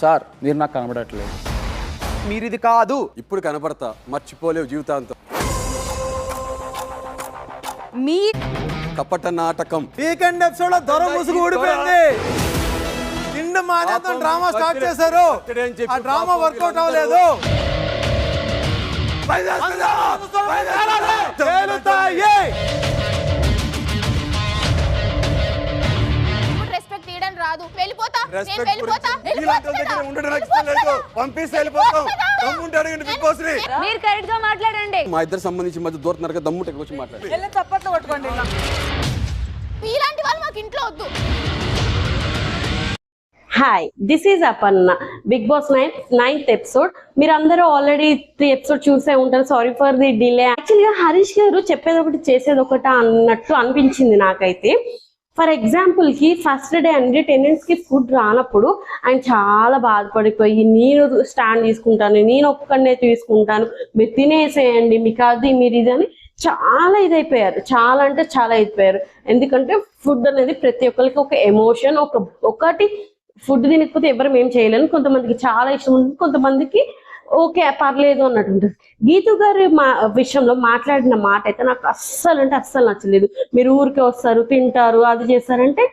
Sir మీరు నాకు కనబడట్లేదు. మీరు ఇది కాదు. ఇప్పుడు కనపడతా. మర్చిపోలేవు జీవితాంతం. మీ కపట నాటకం. వీకెండ్ ఎపిసోడ్లో దొర ముసుగు ఊడిపోయింది. నిండు మానేద్దాం డ్రామా స్టార్ట్ చేశారు. ఆ డ్రామా వర్కౌట్ అవ్వలేదు. తేలుతాయి. రెస్పెక్ట్ వెళ్ళిపోతా గురించి ఇలాంటి వాళ్ళ దగ్గర ఉండడం నాకు ఇష్టం లేదు. పంపిస్తే వెళ్ళిపోతాం. దమ్ముంటే అడగండి బిగ్ బాస్ని. మీరు కరెక్ట్గా మాట్లాడండి. మా ఇద్దరు సంబంధించి మధ్య దూరుతున్నారు కదా దమ్ముంటే వచ్చి మాట్లాడి. ఇలాంటి వాళ్ళు మాకు ఇంట్లో వద్దు. Hi this is Aparna Bigg Boss nine ninth episode మీరు అందరూ ఆల్రెడీ త్రీ ఎపిసోడ్ చూసే ఉంటారు. సారీ ఫర్ ది డిలే యాక్చువల్గా హరీష్ గారు చెప్పేది ఒకటి చేసేది ఒకటి అన్నట్టు అనిపించింది నాకైతే. ఫర్ ఎగ్జాంపుల్కి ఫస్ట్ డే అండి టెనెంట్స్కి ఫుడ్ రానప్పుడు ఆయన చాలా బాధపడిపోయి నేను స్టాండ్ తీసుకుంటాను నేను ఒక్కడనే తీసుకుంటాను మీరు తినేసేయండి మీకు అది మీరు ఇది అని చాలా ఇదైపోయారు. చాలా అంటే చాలా అయిపోయారు. ఎందుకంటే ఫుడ్ అనేది ప్రతి ఒక్కరికి ఒక ఎమోషన్ ఒక ఒకటి ఫుడ్ తినకపోతే ఎవరు ఏం చేయలేము కొంతమందికి చాలా ఇష్టం ఉంటుంది కొంతమందికి ఓకే పర్లేదు అన్నట్టు ఉంటుంది గీతు గారి మా విషయంలో మాట్లాడిన మాట అయితే నాకు అస్సలు అంటే అస్సలు నచ్చలేదు. మీరు ఊరికే వస్తారు తింటారు అది చేస్తారంటే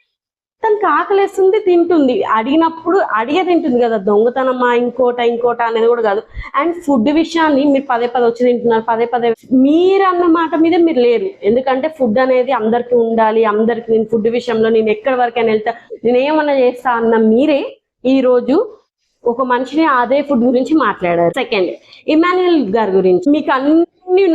తనకి ఆకలేస్తుంది తింటుంది. అడిగినప్పుడు అడిగే తింటుంది కదా దొంగతనమా ఇంకోట ఇంకోట అనేది కూడా కాదు. అండ్ ఫుడ్ విషయాన్ని మీరు పదే పదే వచ్చి తింటున్నారు పదే పదే మీరు అన్న మాట మీద మీరు లేరు. ఎందుకంటే ఫుడ్ అనేది అందరికీ ఉండాలి అందరికి నేను ఫుడ్ విషయంలో నేను ఎక్కడి వరకైనా వెళ్తా నేనేమన్నా చేస్తా అన్న మీరే ఈ రోజు ఒక మనిషిని అదే ఫుడ్ గురించి మాట్లాడారు. సెకండ్ ఇమాన్యుయల్ గారి గురించి. మీకు అన్ని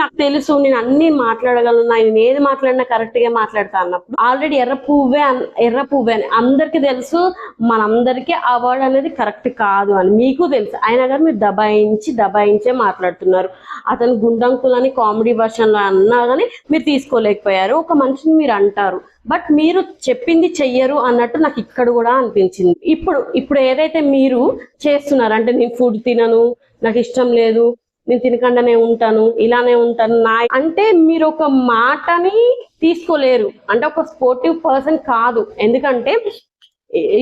నాకు తెలుసు నేను అన్ని మాట్లాడగలను నేను ఏది మాట్లాడినా కరెక్ట్గా మాట్లాడతా అన్నప్పుడు ఆల్రెడీ ఎర్ర పువ్వే ఎర్ర పువ్వే అని అందరికి తెలుసు మనందరికీ ఆ వర్డ్ అనేది కరెక్ట్ కాదు అని మీకు తెలుసు. అయినా కానీ మీరు దబాయించి దబాయించే మాట్లాడుతున్నారు. అతను గుండంకులని కామెడీ వర్షన్ అన్నా కానీ మీరు తీసుకోలేకపోయారు. ఒక మనిషిని మీరు అంటారు. బట్ మీరు చెప్పింది చెయ్యరు అన్నట్టు నాకు ఇక్కడ కూడా అనిపించింది. ఇప్పుడు ఇప్పుడు ఏదైతే మీరు చేస్తున్నారు అంటే నేను ఫుడ్ తినను నాకు ఇష్టం లేదు నేను తినకుండానే ఉంటాను ఇలానే ఉంటాను నా అంటే మీరు ఒక మాటని తీసుకోలేరు. అంటే ఒక స్పోర్టివ్ పర్సన్ కాదు. ఎందుకంటే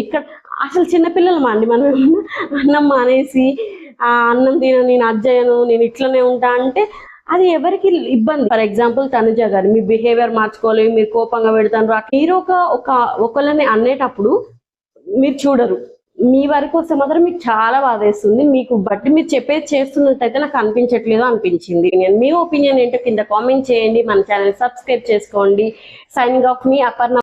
ఇక్కడ అసలు చిన్నపిల్లలు మా అండి? మనం అన్నం మానేసి ఆ అన్నం తిన నేను అజ్జయను నేను ఇట్లనే ఉంటా అంటే అది ఎవరికి ఇబ్బంది? ఫర్ ఎగ్జాంపుల్ తనుజ గారు మీ బిహేవియర్ మార్చుకోవాలి మీరు కోపంగా పెడతాను మీరు ఒక ఒక ఒకళ్ళని అనేటప్పుడు మీరు చూడరు. మీ వరకు వస్తే మాత్రం మీకు చాలా బాధ వేస్తుంది మీకు బట్టి మీరు చెప్పేది చేస్తున్నట్టయితే నాకు అనిపించట్లేదు అనిపించింది. మీ ఒపీనియన్ ఏంటో కింద కామెంట్ చేయండి. మన ఛానల్ సబ్స్క్రైబ్ చేసుకోండి. సైనింగ్ ఆఫ్ మీ అపర్ణ